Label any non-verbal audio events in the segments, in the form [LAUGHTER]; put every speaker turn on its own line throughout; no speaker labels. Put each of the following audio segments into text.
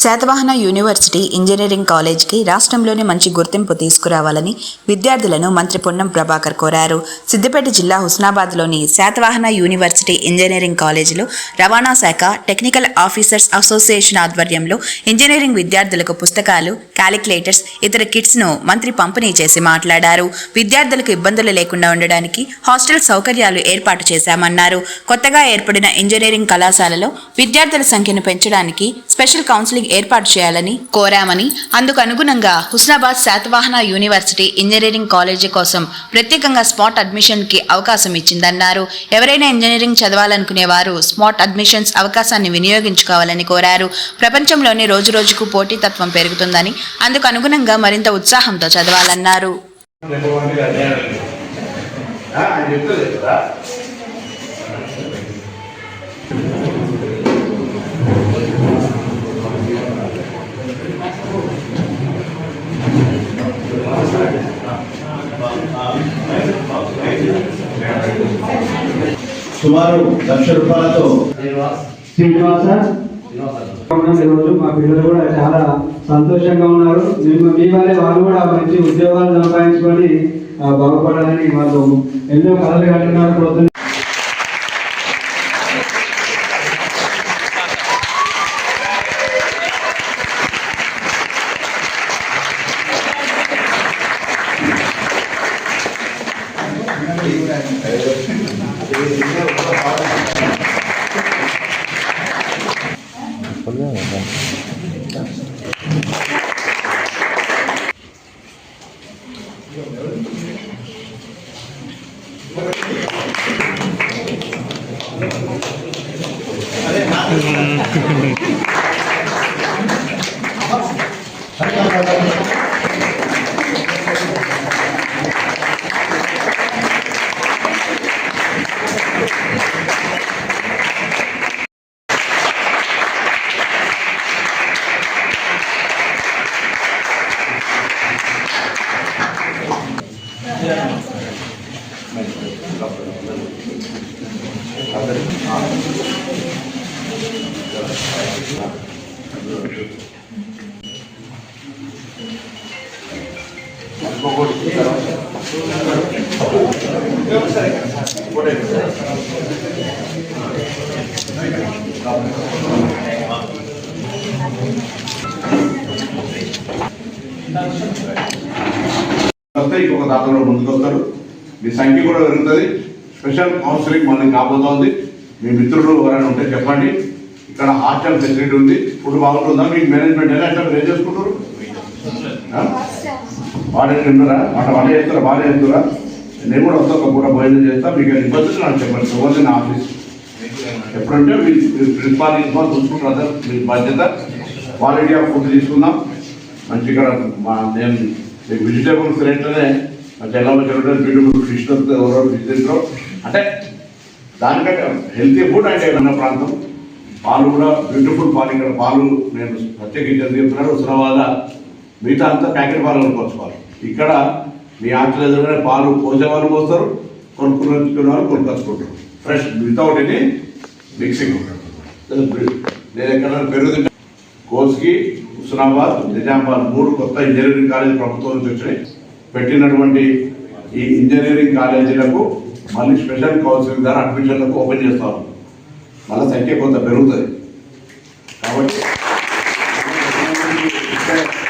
Satavahana university engineering కాలేజ్కి రాష్ట్రంలోనే మంచి గుర్తింపు తీసుకురావాలని విద్యార్థులను మంత్రి పొన్నం ప్రభాకర్ కోరారు. సిద్దిపేట జిల్లా హుస్నాబాద్లోని శాతవాహన యూనివర్సిటీ ఇంజనీరింగ్ కాలేజీలో రవాణా శాఖ టెక్నికల్ ఆఫీసర్స్ అసోసియేషన్ ఆధ్వర్యంలో ఇంజనీరింగ్ విద్యార్థులకు పుస్తకాలు క్యాలిక్యులేటర్స్ ఇతర కిట్స్ను మంత్రి పంపిణీ చేసి మాట్లాడారు. విద్యార్థులకు ఇబ్బందులు లేకుండా ఉండడానికి హాస్టల్ సౌకర్యాలు ఏర్పాటు చేశామన్నారు. కొత్తగా ఏర్పడిన ఇంజనీరింగ్ కళాశాలలో విద్యార్థుల సంఖ్యను పెంచడానికి స్పెషల్ కౌన్సిలింగ్ ఏర్పాటు చేయాలని కోరామని అందుకు అనుగుణంగా Husnabad Satavahana university engineering college కోసం ప్రత్యేకంగా స్పాట్ అడ్మిషన్కి అవకాశం ఇచ్చిందన్నారు. ఎవరైనా ఇంజనీరింగ్ చదవాలనుకునే వారు స్పాట్ అడ్మిషన్స్ అవకాశాన్ని వినియోగించుకోవాలని కోరారు. ప్రపంచంలోనే రోజు రోజుకు పోటీతత్వం పెరుగుతుందని అందుకు అనుగుణంగా మరింత ఉత్సాహంతో చదవాలన్నారు.
సుమారు లక్ష రూపాయలతో
శ్రీనివాస ఈరోజు మా పిల్లలు కూడా చాలా సంతోషంగా ఉన్నారు. మేము మీ వారే వాళ్ళు కూడా మంచి ఉద్యోగాలు సంపాదించుకొని బాగుపడాలని వాళ్ళు ఎన్నో కళలు కంటున్నారు
음. [LAUGHS] [LAUGHS] ఇంకొక దాతలో ముందుకొస్తారు. మీ సంఖ్య కూడా పెరుగుతుంది. స్పెషల్ కౌన్సిలింగ్ మనకి కాబోతోంది. మీ మిత్రులు ఎవరైనా ఉంటే చెప్పండి. ఇక్కడ హాస్టల్ ఫెసిలిటీ ఉంది. ఫుడ్ బాగుంటుందా? మీకు మేనేజ్మెంట్ ఎలా అంటే ఏం చేసుకుంటారు వాడే తింటారా అట్లా వంట చేస్తారా? బాగా చేస్తారా? నేను కూడా వస్తా కూడా భోజనం చేస్తా మీకు ఇబ్బందులు నాకు చెప్పండి. ఓన్లీ నా ఆఫీస్ ఎప్పుడంటే మీరు ప్రిన్సిపాల్ ఇన్వాల్వ్ చూసుకుంటారు సార్ మీ బాధ్యత. క్వాలిటీ ఆఫ్ ఫుడ్ తీసుకుందాం. మంచి ఇక్కడ మా నేను మీకు వెజిటేబుల్స్ రేట్లోనే తెల్ల వచ్చి బ్యూటిఫుల్ ఫిష్ ఎవరో ఫిష్ తింటారో. అంటే దానికంటే హెల్తీ ఫుడ్ అంటే ఉన్న ప్రాంతం? పాలు కూడా బ్యూటిఫుల్ పాలు ఇక్కడ. పాలు నేను ప్రత్యేకించి చెప్తున్నాను? ఉస్మానాబాద్ మిగతా అంతా ప్యాకెట్ పాలు కొనుక్కొచ్చుకోవాలి ఇక్కడ మీ ఆటలు ఎదురుగానే పాలు పోసే వాళ్ళు పోస్తారు కొనుక్కుని వచ్చుకునే వాళ్ళు కొనుక్కొచ్చుకుంటారు ఫ్రెష్ వితౌట్ ఎనీ మిక్సింగ్ నేను ఎక్కడ పెరుగు కోస్కి హుస్నాబాద్ నిజామాబాద్ మూడు కొత్త ఇంజనీరింగ్ కాలేజీ ప్రభుత్వం నుంచి వచ్చినాయి. పెట్టినటువంటి ఈ ఇంజనీరింగ్ కాలేజీలకు మళ్ళీ స్పెషల్ కౌన్సిలింగ్ ద్వారా అడ్మిషన్లకు ఓపెన్ చేస్తాము మళ్ళీ సంఖ్య కొంత పెరుగుతుంది. కాబట్టి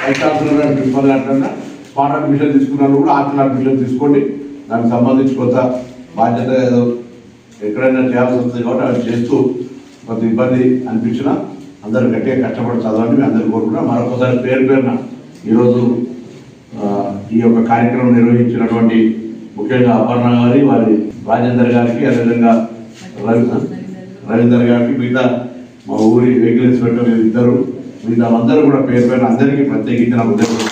ప్రిన్సిపల్ అంటున్నా స్మార్ట్ అడ్మిషన్ తీసుకున్నాను కూడా ఆర్టిల్ అడ్మిషన్ తీసుకోండి. దానికి సంబంధించి కొంత బాధ్యత ఏదో ఎక్కడైనా చేయాల్సి వస్తుంది కాబట్టి అవి చేస్తూ కొంత ఇబ్బంది అనిపించినా అందరూ గట్టిగా కష్టపడి చదవండి మీ అందరూ కోరుకున్నా మరొకసారి పేరు పేరున ఈరోజు ఈ యొక్క కార్యక్రమం నిర్వహించినటువంటి ముఖ్యంగా అపర్ణ గారి వారి రాజేందర్ గారికి అదేవిధంగా రవి రవీందర్ గారికి మిగతా మా ఊరి వెహికల్ ఇన్స్పెక్టర్ ఇద్దరు మిగతా అందరూ కూడా పేరు పేరు అందరికీ ప్రత్యేకించిన ఉద్యోగం